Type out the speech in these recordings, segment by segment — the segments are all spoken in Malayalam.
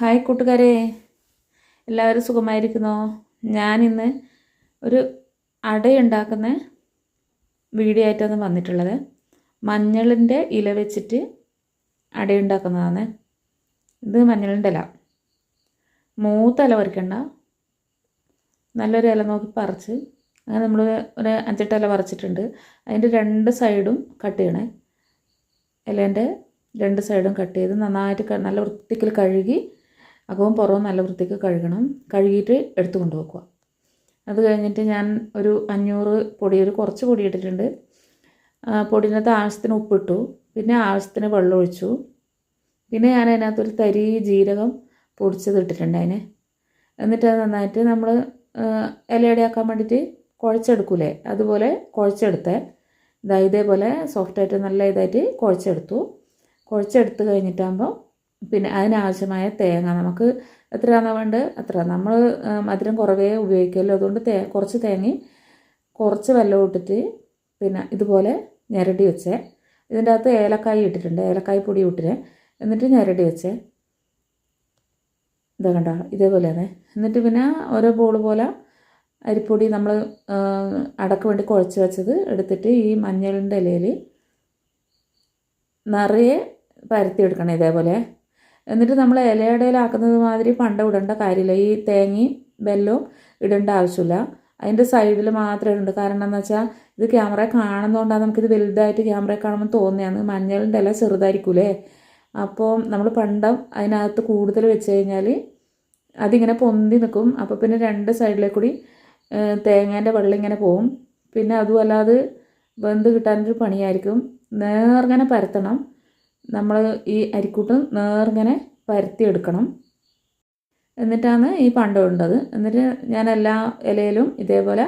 ഹായ് കൂട്ടുകാരെ. എല്ലാവരും സുഖമായിരിക്കുന്നോ? ഞാനിന്ന് ഒരു അടയുണ്ടാക്കുന്ന വീഡിയോ ആയിട്ടാണ് വന്നിട്ടുള്ളത്. മഞ്ഞളിന്റെ ഇല വെച്ചിട്ട് അടയുണ്ടാക്കുന്നതാണ്. ഇത് മഞ്ഞളിന്റെ ഇല. മൂത്ത ഇല പറിക്കണ്ട. നല്ലൊരു ഇല നോക്കി പറിച്ച്. അങ്ങനെ നമ്മൾ ഒരു അഞ്ചെട്ട് ഇല പറിച്ചിട്ടുണ്ട്. അതിന്റെ രണ്ട് സൈഡും കട്ട് ചെയ്യണേ. ഇലേന്റെ രണ്ട് സൈഡും കട്ട് ചെയ്ത് നന്നായിട്ട് നല്ല വൃത്തിക്കൽ കഴുകി അകവും പുറവും നല്ല വൃത്തിക്ക് കഴുകണം. കഴുകിയിട്ട് എടുത്തു കൊണ്ടുപോക്കുക അത് കഴിഞ്ഞിട്ട് ഞാൻ ഒരു അഞ്ഞൂറ് പൊടി ഒരു കുറച്ച് പൊടി ഇട്ടിട്ടുണ്ട്. പൊടിനകത്ത് ആവശ്യത്തിന് ഉപ്പിട്ടു. പിന്നെ ആവശ്യത്തിന് വെള്ളം ഒഴിച്ചു. പിന്നെ ഞാൻ അതിനകത്തൊരു തരി ജീരകം പൊടിച്ചത് ഇട്ടിട്ടുണ്ട് അതിന്. എന്നിട്ട് അത് നന്നായിട്ട് നമ്മൾ ഇലയടയാക്കാൻ വേണ്ടിയിട്ട് കുഴച്ചെടുക്കൂലേ? അതുപോലെ കുഴച്ചെടുത്തേ ഇതാ ഇതേപോലെ സോഫ്റ്റായിട്ട് നല്ല ഇതായിട്ട് കുഴച്ചെടുത്തു. കുഴച്ചെടുത്ത് കഴിഞ്ഞിട്ടാകുമ്പോൾ പിന്നെ അതിനാവശ്യമായ തേങ്ങ നമുക്ക് എത്രയാണോ വേണ്ടത് അത്ര നമ്മൾ മധുരം കുറവേ ഉപയോഗിക്കുമല്ലോ അതുകൊണ്ട് തേ കുറച്ച് തേങ്ങയും കുറച്ച് വെള്ളം ഇട്ടിട്ട് പിന്നെ ഇതുപോലെ ഞരടി വെച്ചേ. ഇതിന്റെ അകത്ത് ഏലക്കായി ഇട്ടിട്ടുണ്ട്. ഏലക്കായ് പൊടി ഇട്ടിട്ട് എന്നിട്ട് ഞരടി വെച്ചേ. ഇതാ കണ്ട? ഇതേപോലെയാണ് എന്നിട്ട് പിന്നെ ഓരോ ബോൾ പോലെ അരിപ്പൊടി നമ്മൾ അടക്ക് വേണ്ടി കുഴച്ച് വെച്ചത് എടുത്തിട്ട് ഈ മഞ്ഞളിന്റെ ഇലയിൽ നിറയെ പരത്തി എടുക്കണം ഇതേപോലെ. എന്നിട്ട് നമ്മൾ ഇലയടയിലാക്കുന്നത് മാതിരി പണ്ട ഇടേണ്ട കാര്യമില്ല. ഈ തേങ്ങയും വെല്ലവും ഇടേണ്ട ആവശ്യമില്ല. അതിന്റെ സൈഡിൽ മാത്രമേ ഇടണ്ട. കാരണം എന്താ വെച്ചാൽ ഇത് ക്യാമറ കാണുന്നതുകൊണ്ടാണ് നമുക്കിത് വലുതായിട്ട് ക്യാമറ കാണുമ്പോൾ തോന്നിയാണ് മഞ്ഞളിന്റെ ഇല ചെറുതായിരിക്കൂലേ? അപ്പോൾ നമ്മൾ പണ്ടം അതിനകത്ത് കൂടുതൽ വെച്ച് കഴിഞ്ഞാൽ അതിങ്ങനെ പൊന്തി നിൽക്കും. അപ്പോൾ പിന്നെ രണ്ട് സൈഡിലേക്ക് കൂടി തേങ്ങേന്റെ വെള്ളം ഇങ്ങനെ പോവും. പിന്നെ അതുമല്ലാതെ വെന്ത് കിട്ടാനൊരു പണിയായിരിക്കും. നേർങ്ങനെ പരത്തണം. നമ്മൾ ഈ അരിക്കൂട്ട് നേർങ്ങനെ പരത്തി എടുക്കണം എന്നിട്ടാണ് ഈ പണ്ടം ഇടേണ്ടത്. എന്നിട്ട് ഞാൻ എല്ലാ ഇലയിലും ഇതേപോലെ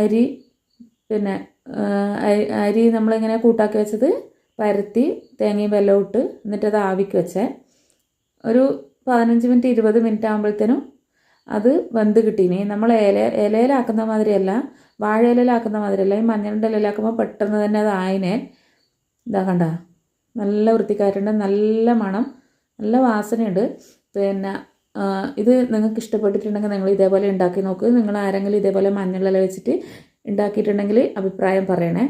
അരി പിന്നെ അരി നമ്മളിങ്ങനെ കൂട്ടാക്കി വെച്ചത് പരത്തി തേങ്ങയും വെല്ലവും ഇട്ട് എന്നിട്ട് അത് ആവിക്ക് വെച്ചേ. ഒരു പതിനഞ്ച് മിനിറ്റ് ഇരുപത് മിനിറ്റ് ആകുമ്പോഴത്തേനും അത് വെന്ത് കിട്ടീനി നമ്മൾ ഇല ഇലയിലാക്കുന്ന മാതിരിയല്ല വാഴ ഇലയിലാക്കുന്ന മാതിരിയല്ല ഈ മഞ്ഞളിന്റെ ഇലയിലാക്കുമ്പോൾ പെട്ടെന്ന് തന്നെ അത് ആയിനെ. ഇതാ നല്ല വൃത്തിക്കാരുണ്ട് നല്ല മണം നല്ല വാസനയുണ്ട്. പിന്നെ ഇത് നിങ്ങൾക്ക് ഇഷ്ടപ്പെട്ടിട്ടുണ്ടെങ്കിൽ നിങ്ങൾ ഇതേപോലെ ഉണ്ടാക്കി നോക്ക്. നിങ്ങൾ ആരെങ്കിലും ഇതേപോലെ മഞ്ഞളില വെച്ചിട്ട് ഉണ്ടാക്കിയിട്ടുണ്ടെങ്കിൽ അഭിപ്രായം പറയണേ.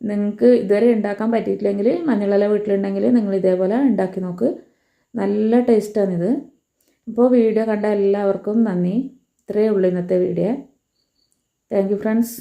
നിങ്ങൾക്ക് ഇതുവരെ ഉണ്ടാക്കാൻ പറ്റിയിട്ടില്ലെങ്കിൽ മഞ്ഞളില വീട്ടിലുണ്ടെങ്കിൽ നിങ്ങൾ ഇതേപോലെ ഉണ്ടാക്കി നോക്ക്. നല്ല ടേസ്റ്റാണിത്. ഇപ്പോൾ വീഡിയോ കണ്ട എല്ലാവർക്കും നന്ദി. ഇത്രയേ ഉള്ളൂ ഇന്നത്തെ വീഡിയോ. Thank you friends